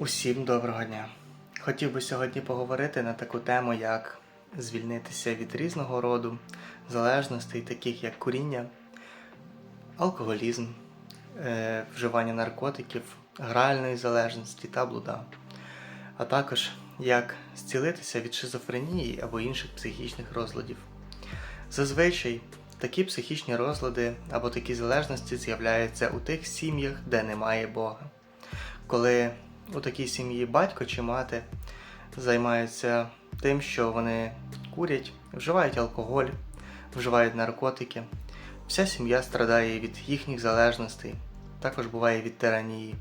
Усім доброго дня! Хотів би сьогодні поговорити на таку тему, як звільнитися від різного роду залежностей, таких як куріння, алкоголізм, е, вживання наркотиків, гральної залежності та блуда, а також як зцілитися від шизофренії або інших психічних розладів. Зазвичай такі психічні розлади або такі залежності з'являються у тих сім'ях, де немає Бога. Коли у такій сім'ї батько чи мати займаються тим, що вони курять, вживають алкоголь, вживають наркотики, вся сім'я страдає від їхніх залежностей, також буває від тиранії.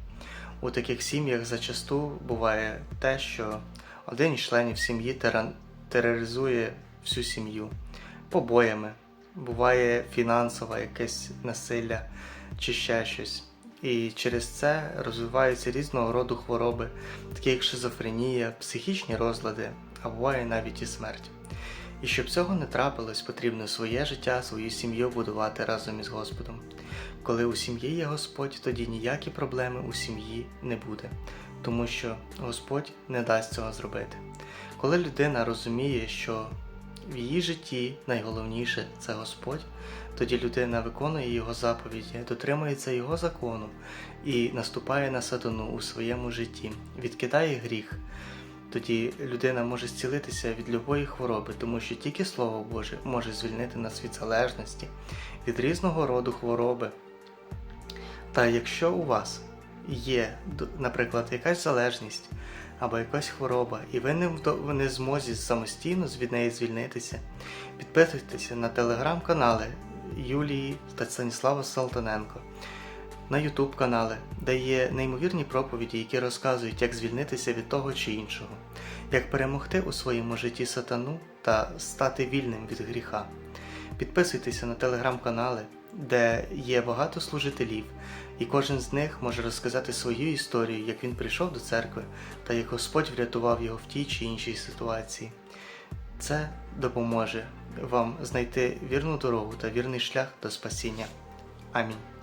У таких сім'ях зачасту буває те, що один із членів сім'ї тиран- тероризує всю сім'ю побоями, буває фінансове якесь насилля чи ще щось. І через це розвиваються різного роду хвороби, такі як шизофренія, психічні розлади, а буває навіть і смерть. І щоб цього не трапилось, потрібно своє життя, свою сім'ю будувати разом із Господом. Коли у сім'ї є Господь, тоді ніякі проблеми у сім'ї не буде, тому що Господь не дасть цього зробити. Коли людина розуміє, що в її житті найголовніше це Господь, тоді людина виконує його заповіді, дотримується його закону і наступає на сатану у своєму житті, відкидає гріх. Тоді людина може зцілитися від любої хвороби, тому що тільки Слово Боже може звільнити нас від залежності, від різного роду хвороби. Та якщо у вас є, наприклад, якась залежність або якась хвороба, і ви не не змозі самостійно від неї звільнитися, підписуйтеся на телеграм-канали Юлії та Станіслава Салтаненко, на Ютуб канали, де є неймовірні проповіді, які розказують, як звільнитися від того чи іншого, як перемогти у своєму житті сатану та стати вільним від гріха. Підписуйтеся на телеграм-канали, де є багато служителів, і кожен з них може розказати свою історію, як він прийшов до церкви та як Господь врятував його в тій чи іншій ситуації. Це допоможе вам знайти вірну дорогу та вірний шлях до спасіння. Амінь.